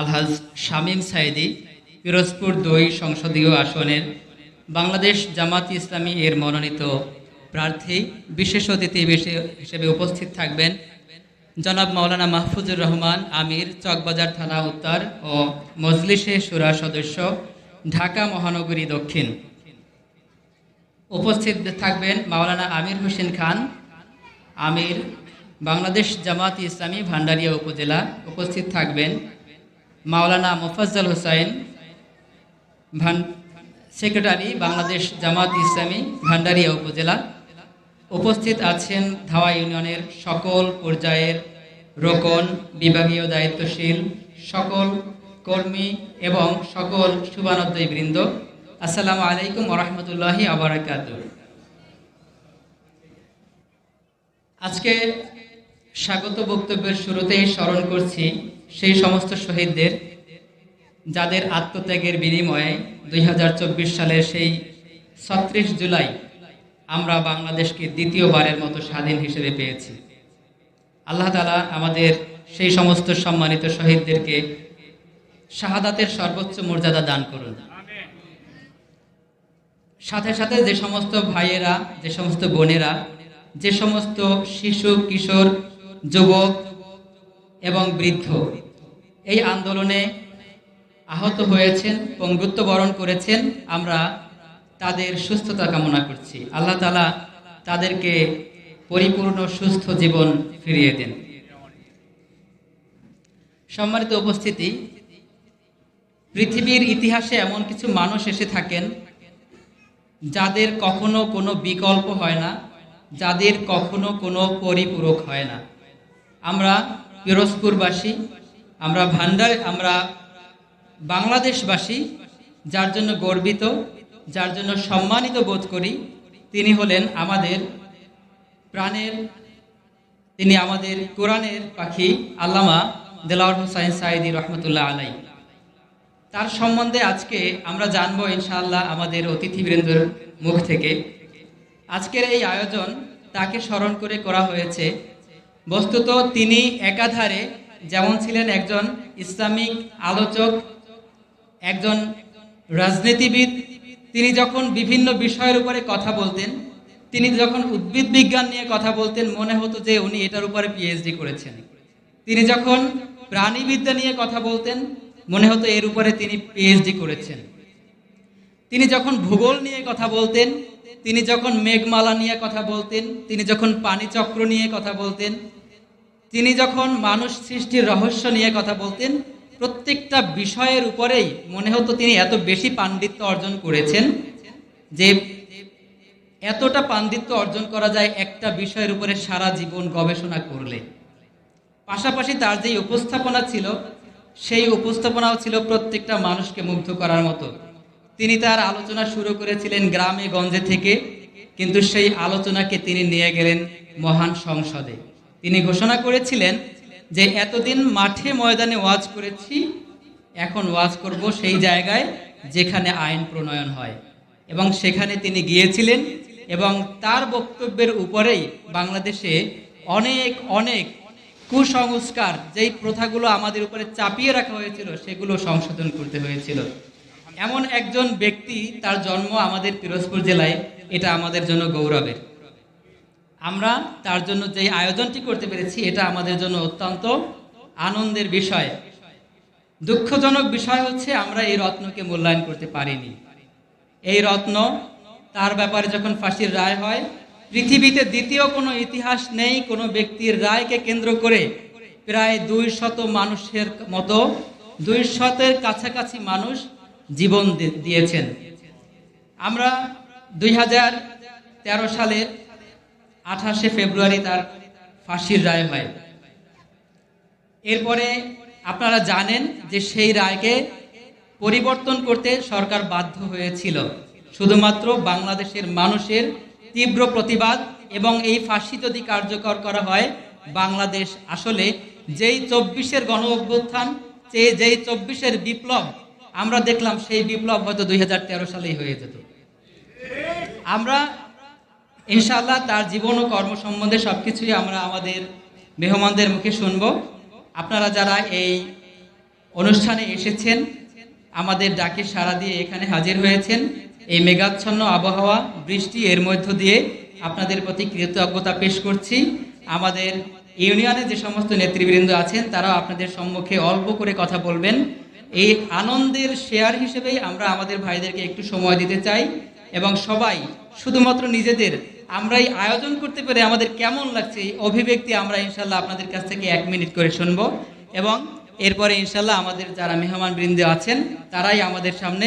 আলহাজ শামীম সাইদি, পিরোজপুর দুই সংসদীয় আসনের বাংলাদেশ জামাত ইসলামী এর মনোনীত প্রার্থী, বিশেষ অতিথি হিসেবে উপস্থিত থাকবেন জনাব মাওলানা মাহফুজুর রহমান, আমির, চকবাজার থানা উত্তর ও মজলিসে সুরা সদস্য, ঢাকা মহানগরী দক্ষিণ। উপস্থিত থাকবেন মাওলানা আমির হোসেন খান, আমির, বাংলাদেশ জামাত ইসলামী, ভান্ডারিয়া উপজেলা। উপস্থিত থাকবেন মাওলানা মোফাজ্জল হোসাইন, ভান, সেক্রেটারি, বাংলাদেশ জামাত ইসলামী, ভান্ডারিয়া উপজেলা। উপস্থিত আছেন ধাওয়া ইউনিয়নের সকল পর্যায়ের রোকন, বিভাগীয় দায়িত্বশীল সকল কর্মী এবং সকল শুভানদ্দয়ী বৃন্দ। আসসালামু আলাইকুম ওরহমতুল্লাহি আবরাকাত আজকে স্বাগত বক্তব্যের শুরুতেই স্মরণ করছি সেই সমস্ত শহীদদের, যাদের আত্মত্যাগের বিনিময়ে দুই হাজার চব্বিশ সালের সেই ছত্রিশ জুলাই আমরা বাংলাদেশকে দ্বিতীয়বারের মতো স্বাধীন হিসেবে পেয়েছি। আল্লাহ তালা আমাদের সেই সমস্ত সম্মানিত শহীদদেরকে শাহাদাতের সর্বোচ্চ মর্যাদা দান করুন। সাথে সাথে যে সমস্ত ভাইয়েরা, যে সমস্ত বোনেরা, যে সমস্ত শিশু, কিশোর, যুবক এবং বৃদ্ধ। এই আন্দোলনে আহত হয়েছেন পঙ্গুত্ব বরণ করেছেন আমরা তাদের সুস্থতা কামনা করছি। আল্লাহ তালা তাদেরকে পরিপূর্ণ সুস্থ জীবন ফিরিয়ে দেন। সম্মানিত উপস্থিতি, পৃথিবীর ইতিহাসে এমন কিছু মানুষ এসে থাকেন যাদের কখনো কোনো বিকল্প হয় না, যাদের কখনো কোনো পরিপূরক হয় না। আমরা পিরোজপুরবাসী, আমরা ভান্ডার, আমরা বাংলাদেশবাসী, যার জন্য গর্বিত, যার জন্য সম্মানিত বোধ করি, তিনি হলেন আমাদের প্রাণের, তিনি আমাদের কোরআনের পাখি আল্লামা দেলাওয়ার হোসাইন সাইদি রহমতুল্লাহ আলাই তার সম্বন্ধে আজকে আমরা জানব ইনশাআল্লাহ আমাদের অতিথিবৃন্দর মুখ থেকে। আজকের এই আয়োজন তাকে স্মরণ করে করা হয়েছে বস্তুত তিনি একাধারে যেমন ছিলেন একজন ইসলামিক আলোচক, একজন রাজনীতিবিদ, তিনি যখন বিভিন্ন বিষয়ের উপরে কথা বলতেন, তিনি যখন উদ্ভিদ বিজ্ঞান নিয়ে কথা বলতেন, মনে হতো যে উনি এটার উপরে পিএইচডি করেছেন। তিনি যখন প্রাণীবিদ্যা নিয়ে কথা বলতেন, মনে হতো এর উপরে তিনি পিএইচডি করেছেন। তিনি যখন ভূগোল নিয়ে কথা বলতেন তিনি যখন মেঘমালা নিয়ে কথা বলতেন, তিনি যখন পানিচক্র নিয়ে কথা বলতেন, তিনি যখন মানুষ সৃষ্টির রহস্য নিয়ে কথা বলতেন, প্রত্যেকটা বিষয়ের উপরেই মনে হতো তিনি এত বেশি পাণ্ডিত্য অর্জন করেছেন যে এতটা পাণ্ডিত্য অর্জন করা যায় একটা বিষয়ের উপরে সারা জীবন গবেষণা করলে। পাশাপাশি তার যেই উপস্থাপনা ছিল, সেই উপস্থাপনাও ছিল প্রত্যেকটা মানুষকে মুগ্ধ করার মতো। তিনি তার আলোচনা শুরু করেছিলেন গ্রামে গঞ্জে থেকে, কিন্তু সেই আলোচনাকে তিনি নিয়ে গেলেন মহান সংসদে। তিনি ঘোষণা করেছিলেন যে, এতদিন মাঠে ময়দানে ওয়াজ করেছি, এখন ওয়াজ করব সেই জায়গায় যেখানে আইন প্রণয়ন হয়। এবং সেখানে তিনি গিয়েছিলেন এবং তার বক্তব্যের উপরেই বাংলাদেশে অনেক অনেক কুসংস্কার, যেই প্রথাগুলো আমাদের উপরে চাপিয়ে রাখা হয়েছিল, সেগুলো সংশোধন করতে হয়েছিল। এমন একজন ব্যক্তি তার জন্ম আমাদের পিরোজপুর জেলায়, এটা আমাদের জন্য গৌরবের। আমরা তার জন্য যেই আয়োজনটি করতে পেরেছি, এটা আমাদের জন্য অত্যন্ত আনন্দের বিষয়। দুঃখজনক বিষয় হচ্ছে আমরা এই রত্নকে মূল্যায়ন করতে পারিনি। এই রত্ন তার ব্যাপারে যখন ফাঁসির রায় হয়, পৃথিবীতে দ্বিতীয় কোনো ইতিহাস নেই, কোনো ব্যক্তির রায়কে কেন্দ্র করে প্রায় দুই শত মানুষের মতো, দুই শতের কাছাকাছি মানুষ জীবন দিয়েছেন। আমরা দুই হাজার তেরো সালের আঠাশে ফেব্রুয়ারি তার ফাঁসির রায় হয়। এরপরে আপনারা জানেন যে সেই রায়কে পরিবর্তন করতে সরকার বাধ্য হয়েছিল। শুধুমাত্র বাংলাদেশের মানুষের তীব্র প্রতিবাদ এবং এই ফাঁসি যদি কার্যকর করা হয়, বাংলাদেশ আসলে যেই চব্বিশের গণ অভ্যুত্থান যেই চব্বিশের বিপ্লব আমরা দেখলাম সেই বিপ্লব হয়তো দুই হাজার তেরো সালেই হয়ে যেত। আমরা, ইনশাআল্লাহ তার জীবন ও কর্ম সম্বন্ধে সব কিছুই আমরা আমাদের মেহমানদের মুখে শুনব। আপনারা যারা এই অনুষ্ঠানে এসেছেন, আমাদের ডাকে সাড়া দিয়ে এখানে হাজির হয়েছেন, এই মেঘাচ্ছন্ন আবহাওয়া, বৃষ্টি এর মধ্য দিয়ে আপনাদের প্রতি কৃতজ্ঞতা পেশ করছি। আমাদের ইউনিয়নে যে সমস্ত নেতৃবৃন্দ আছেন, তারাও আপনাদের সম্মুখে অল্প করে কথা বলবেন। এই আনন্দের শেয়ার হিসেবেই আমরা আমাদের ভাইদেরকে একটু সময় দিতে চাই এবং সবাই, শুধুমাত্র নিজেদের, আমরাই আয়োজন করতে পেরে আমাদের কেমন লাগছে এই অভিব্যক্তি আমরা ইনশাল্লাহ আপনাদের কাছ থেকে এক মিনিট করে শুনব এবং এরপরে ইনশাল্লাহ আমাদের যারা মেহমান বৃন্দে আছেন, তারাই আমাদের সামনে